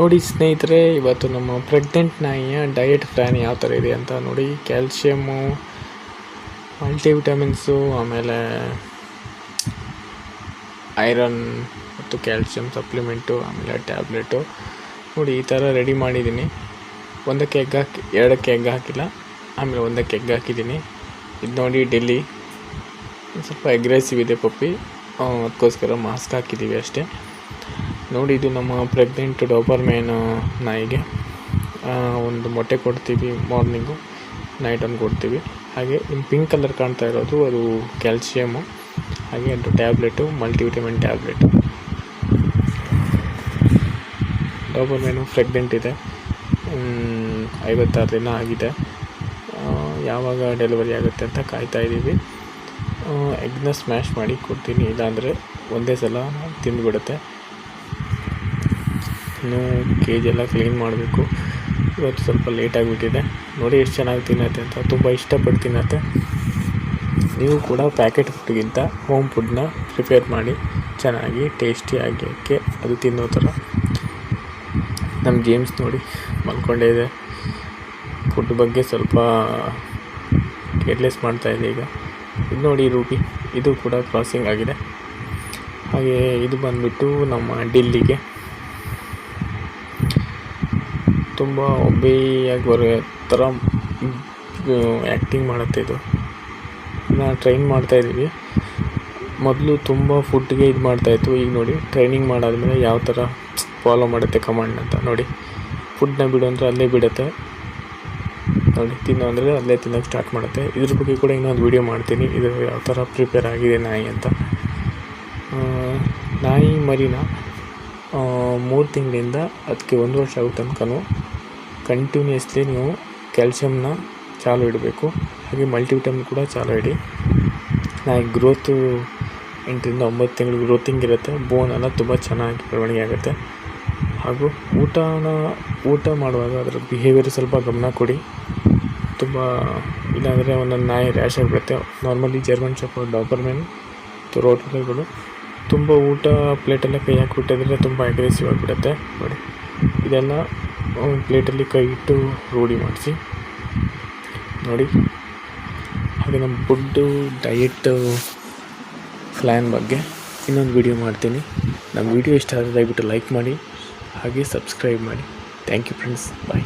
ನೋಡಿ ಸ್ನೇಹಿತರೆ, ಇವತ್ತು ನಮ್ಮ ಪ್ರೆಗ್ನೆಂಟ್ ನಾಯಿಯ ಡಯಟ್ ಪ್ಲ್ಯಾನ್ ಯಾವ ಥರ ಇದೆ ಅಂತ ನೋಡಿ. ಕ್ಯಾಲ್ಶಿಯಮ್ಮು ಮಲ್ಟಿವಿಟಮಿನ್ಸು ಆಮೇಲೆ ಐರನ್ ಮತ್ತು ಕ್ಯಾಲ್ಶಿಯಂ ಸಪ್ಲಿಮೆಂಟು ಆಮೇಲೆ ಟ್ಯಾಬ್ಲೆಟು ನೋಡಿ, ಈ ಥರ ರೆಡಿ ಮಾಡಿದ್ದೀನಿ. ಒಂದಕ್ಕೆ ಎಗ್ ಹಾಕಿ, ಎರಡಕ್ಕೆ ಎಗ್ ಹಾಕಿಲ್ಲ. ಆಮೇಲೆ ಒಂದಕ್ಕೆ ಎಗ್ ಹಾಕಿದ್ದೀನಿ. ಇದು ನೋಡಿ ಡೆಲ್ಲಿ ಸ್ವಲ್ಪ ಅಗ್ರೆಸಿವ್ ಇದೆ ಪಪ್ಪಿ. ಅದಕ್ಕೋಸ್ಕರ ಮಾಸ್ಕ್ ಹಾಕಿದ್ದೀವಿ ಅಷ್ಟೇ. ನೋಡಿ ಇದು ನಮ್ಮ ಪ್ರೆಗ್ನೆಂಟ್ ಡಾಬರ್ಮ್ಯಾನ್ ನಾಯಿಗೆ. ಆ, ಒಂದು ಮೊಟ್ಟೆ ಕೊಡ್ತೀವಿ ಮಾರ್ನಿಂಗು ನೈಟ್ ಒಂದು ಕೊಡ್ತೀವಿ. ಹಾಗೆ ನಿಮ್ಮ ಪಿಂಕ್ ಕಲರ್ ಕಾಣ್ತಾ ಇರೋದು ಅದು ಕ್ಯಾಲ್ಶಿಯಮು ಹಾಗೆ ಅದು tablet multivitamin tablet Doberman pregnant ಇದೆ. ಐವತ್ತಾರು ದಿನ ಆಗಿದೆ. ಯಾವಾಗ ಡೆಲಿವರಿ ಆಗುತ್ತೆ ಅಂತ ಕಾಯ್ತಾ ಇದ್ದೀವಿ. ಎಗ್ನ ಸ್ಮ್ಯಾಶ್ ಮಾಡಿ ಕೊಡ್ತೀನಿ. ಇಲ್ಲಾಂದರೆ ಒಂದೇ ಸಲ ತಿಂದುಬಿಡುತ್ತೆ. ಇನ್ನು ಕೇಜ್ ಎಲ್ಲ ಕ್ಲೀನ್ ಮಾಡಬೇಕು. ಇವತ್ತು ಸ್ವಲ್ಪ ಲೇಟಾಗಿಬಿಟ್ಟಿದೆ ನೋಡಿ ಎಷ್ಟು ಚೆನ್ನಾಗಿ ತಿನ್ನತ್ತೆ ಅಂತ. ತುಂಬ ಇಷ್ಟಪಟ್ಟು ತಿನ್ನತ್ತೆ. ನೀವು ಕೂಡ ಪ್ಯಾಕೆಟ್ ಫುಡ್ಗಿಂತ ಹೋಮ್ ಫುಡ್ನ ಪ್ರಿಪೇರ್ ಮಾಡಿ ಚೆನ್ನಾಗಿ ಟೇಸ್ಟಿಯಾಗಿ ಅದು ತಿನ್ನೋ ಥರ. ನಮ್ಮ ಜೇಮ್ಸ್ ನೋಡಿ ಮಲ್ಕೊಂಡೇ ಇದೆ. ಫುಡ್ ಬಗ್ಗೆ ಸ್ವಲ್ಪ ಕೇರ್ಲೆಸ್ ಮಾಡ್ತಾ ಇದೆ ಈಗ. ಇದು ನೋಡಿ ರೂಪಿ ಇದು ಕೂಡ ಕ್ರಾಸಿಂಗ್ ಆಗಿದೆ. ಹಾಗೆ ಇದು ಬಂದ್ಬಿಟ್ಟು ನಮ್ಮ ಡಿಲ್ಲಿಗೆ ತುಂಬ ಒಬ್ಬೇಯಾಗಿ ಬರೋ ಥರ ಆ್ಯಕ್ಟಿಂಗ್ ಮಾಡುತ್ತೆ ಇದು. ನಾನು ಟ್ರೈನ್ ಮಾಡ್ತಾಯಿದ್ದೀವಿ ಮೊದಲು ತುಂಬ ಫುಡ್ಗೆ ಇದು ಮಾಡ್ತಾಯಿತ್ತು ಈಗ ನೋಡಿ ಟ್ರೈನಿಂಗ್ ಮಾಡಾದಮೇಲೆ ಯಾವ ಥರ ಫಾಲೋ ಮಾಡುತ್ತೆ ಕಮಾಂಡ್ ಅಂತ ನೋಡಿ. ಫುಡ್ನ ಬಿಡು ಅಂದರೆ ಅಲ್ಲೇ ಬಿಡುತ್ತೆ. ನೋಡಿ, ತಿನ್ನು ಅಂದರೆ ಅಲ್ಲೇ ತಿನ್ನೋಕ್ಕೆ ಸ್ಟಾರ್ಟ್ ಮಾಡುತ್ತೆ. ಇದ್ರ ಬಗ್ಗೆ ಕೂಡ ಇನ್ನೊಂದು ವೀಡಿಯೋ ಮಾಡ್ತೀನಿ. ಇದು ಯಾವ ಥರ ಪ್ರಿಪೇರ್ ಆಗಿದೆ ನಾಯಿ ಅಂತ. ನಾಯಿ ಮರಿನ ಮೂರು ತಿಂಗಳಿಂದ ಅದಕ್ಕೆ ಒಂದು ವರ್ಷ ಆಗೋ ತನಕನೂ ಕಂಟಿನ್ಯೂಸ್ಲಿ ನೀವು ಕ್ಯಾಲ್ಸಿಯಂನ ಚಾಲು ಇಡಬೇಕು. ಹಾಗೆ ಮಲ್ಟಿವಿಟಮಿನ್ ಕೂಡ ಚಾಲು ಇಡಿ. ನಾಯಿ ಗ್ರೋತು ಎಂಟರಿಂದ ಒಂಬತ್ತು ತಿಂಗಳು ಗ್ರೋತಿಂಗ್ ಇರುತ್ತೆ. ಬೋನ್ ಎಲ್ಲ ತುಂಬ ಚೆನ್ನಾಗಿ ಬೆಳವಣಿಗೆ ಆಗುತ್ತೆ. ಹಾಗೂ ಊಟನ, ಊಟ ಮಾಡುವಾಗ ಅದರ ಬಿಹೇವಿಯರ್ ಸ್ವಲ್ಪ ಗಮನ ಕೊಡಿ. ತುಂಬ ಇಲ್ಲಾಂದರೆ ಒಂದೊಂದು ನಾಯಿ ರ್ಯಾಶ್ ಆಗಿಬಿಡುತ್ತೆ. ನಾರ್ಮಲಿ ಜರ್ಮನ್ ಶಾಪ್ ಡಾಬರ್ಮೆನ್ ರೋಟರ್ಗಳು ರೋಟ್ಗಳು ತುಂಬ ಊಟ ಪ್ಲೇಟೆಲ್ಲ ಕೈ ಹಾಕಿಬಿಟ್ಟಿದ್ರೆ ತುಂಬ ಅಗ್ರೆಸಿವ್ ಆಗಿಬಿಡುತ್ತೆ. ನೋಡಿ, ಇದೆಲ್ಲ ಪ್ಲೇಟಲ್ಲಿ ಕೈ ಇಟ್ಟು ರೂಢಿ ಮಾಡಿಸಿ. ನೋಡಿ. ಹಾಗೆ ನಮ್ಮ ಫುಡ್ಡು ಡಯೆಟ್ಟು ಪ್ಲ್ಯಾನ್ ಬಗ್ಗೆ ಇನ್ನೊಂದು ವಿಡಿಯೋ ಮಾಡ್ತೀನಿ. ನಮ್ಮ ವಿಡಿಯೋ ಇಷ್ಟ ಆದರೆ ದಯವಿಟ್ಟು ಲೈಕ್ ಮಾಡಿ, ಹಾಗೆ ಸಬ್ಸ್ಕ್ರೈಬ್ ಮಾಡಿ. Thank you friends bye